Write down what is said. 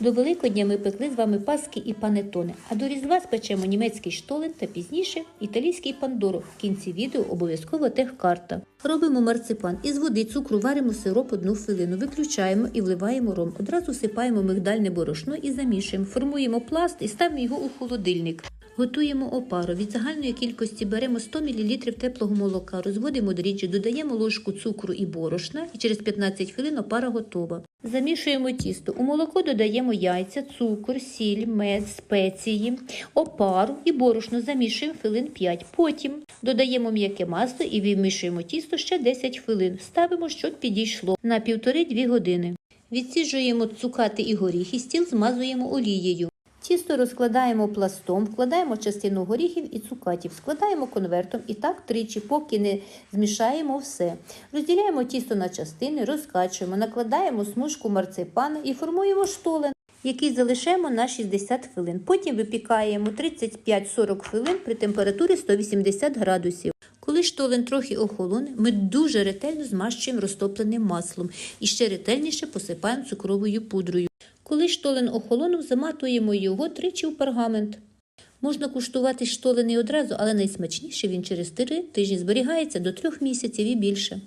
До Великодня ми пекли з вами паски і панетони, а до Різдва спечемо німецький штолен та пізніше італійський пандоро. В кінці відео обов'язково техкарта. Робимо марципан. Із води цукру варимо сироп одну хвилину, виключаємо і вливаємо ром. Одразу сипаємо мигдальне борошно і замішуємо. Формуємо пласт і ставимо його у холодильник. Готуємо опару. Від загальної кількості беремо 100 мл теплого молока, розводимо дріжджі, додаємо ложку цукру і борошна, і через 15 хвилин опара готова. Замішуємо тісто. У молоко додаємо яйця, цукор, сіль, мед, спеції, опару і борошно замішуємо хвилин 5. Потім додаємо м'яке масло і вимішуємо тісто ще 10 хвилин. Ставимо, щоб підійшло на 1,5-2 години. Відсіжуємо цукати і горіхи, стіл змазуємо олією. Тісто розкладаємо пластом, вкладаємо частину горіхів і цукатів, складаємо конвертом і так тричі, поки не змішаємо все. Розділяємо тісто на частини, розкачуємо, накладаємо смужку марципана і формуємо штолен, який залишаємо на 60 хвилин. Потім випікаємо 35-40 хвилин при температурі 180 градусів. Коли штолен трохи охолоне, ми дуже ретельно змащуємо розтопленим маслом і ще ретельніше посипаємо цукровою пудрою. Коли штолен охолонув, заматуємо його тричі в пергамент. Можна куштувати штолений одразу, але найсмачніше він через три тижні зберігається до 3 місяців і більше.